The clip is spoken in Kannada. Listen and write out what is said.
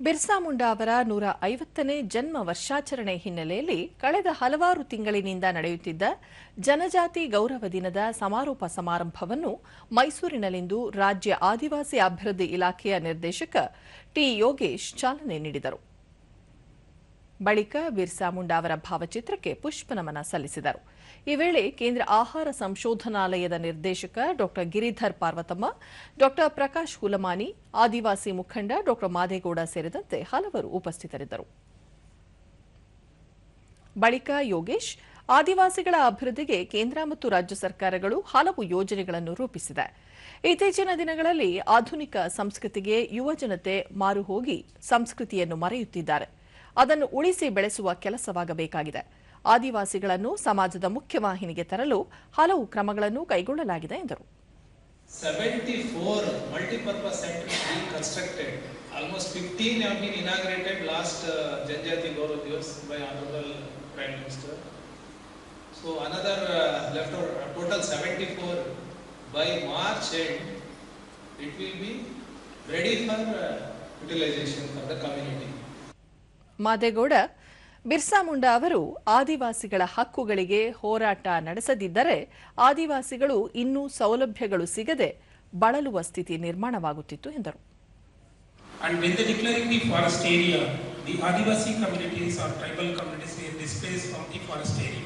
ಬಿರ್ಸಾ ಮುಂಡಾ ಅವರ ನೂರ ಐವತ್ತನೇ ಜನ್ಮ ವರ್ಷಾಚರಣೆ ಹಿನ್ನೆಲೆಯಲ್ಲಿ ಕಳೆದ ಹಲವಾರು ತಿಂಗಳಿನಿಂದ ನಡೆಯುತ್ತಿದ್ದ ಜನಜಾತಿ ಗೌರವ ದಿನದ ಸಮಾರೋಪ ಸಮಾರಂಭವನ್ನು ಮೈಸೂರಿನಲ್ಲಿಂದು ರಾಜ್ಯ ಆದಿವಾಸಿ ಅಭಿವೃದ್ಧಿ ಇಲಾಖೆಯ ನಿರ್ದೇಶಕ ಟಿ ಯೋಗೇಶ್ ಚಾಲನೆ ನೀಡಿದರು. ಬಳಿಕ ಬಿರ್ಸಾ ಮುಂಡಾ ಅವರ ಭಾವಚಿತ್ರಕ್ಕೆ ಪುಷ್ಪನಮನ ಸಲ್ಲಿಸಿದರು. ಈ ವೇಳೆ ಕೇಂದ್ರ ಆಹಾರ ಸಂಶೋಧನಾಲಯದ ನಿರ್ದೇಶಕ ಡಾ. ಗಿರಿಧರ್ ಪಾರ್ವತಮ್ಮ, ಡಾ. ಪ್ರಕಾಶ್ ಹುಲಮಾನಿ, ಆದಿವಾಸಿ ಮುಖಂಡ ಡಾ. ಮಾದೇಗೌಡ ಸೇರಿದಂತೆ ಹಲವರು ಉಪಸ್ಥಿತರಿದ್ದರು. ಬಳಿಕ ಯೋಗೇಶ್, ಆದಿವಾಸಿಗಳ ಅಭಿವೃದ್ಧಿಗೆ ಕೇಂದ್ರ ಮತ್ತು ರಾಜ್ಯ ಸರ್ಕಾರಗಳು ಹಲವು ಯೋಜನೆಗಳನ್ನು ರೂಪಿಸಿದೆ. ಇತ್ತೀಚಿನ ದಿನಗಳಲ್ಲಿ ಆಧುನಿಕ ಸಂಸ್ಕೃತಿಗೆ ಯುವಜನತೆ ಮಾರು ಹೋಗಿ ಸಂಸ್ಕೃತಿಯನ್ನು ಮರೆಯುತ್ತಿದ್ದಾರೆ. ಅದನ್ನು ಉಳಿಸಿ ಬೆಳೆಸುವ ಕೆಲಸವಾಗಬೇಕಾಗಿದೆ ಆದಿವಾಸಿಗಳನ್ನು ಸಮಾಜದ ಮುಖ್ಯವಾಹಿನಿಗೆ ತರಲು ಹಲವು ಕ್ರಮಗಳನ್ನು ಕೈಗೊಳ್ಳಲಾಗಿದೆ ಎಂದರು 74 multi-purpose centers being constructed. Almost 15 have been inaugurated last uh, Janjati Gaurav Divas by Honorable Prime Minister. So another uh, left uh, total 74 by March end, it will be ready for uh, utilization for the community. Madegowda Birsa Munda ಅವರು ಆದಿವಾಸಿಗಳ ಹಕ್ಕುಗಳಿಗೆ ಹೋರಾಟ ನಡೆಸದಿದ್ದರೆ ಆದಿವಾಸಿಗಳು ಇನ್ನೂ ಸೌಲಭ್ಯಗಳು ಸಿಗದೆ ಬಳಲುವ ಸ್ಥಿತಿ ನಿರ್ಮಾಣವಾಗುತ್ತಿತ್ತು ಎಂದರು And when they declaring the forest area, the Adivasi communities or tribal communities were displaced from the forest area.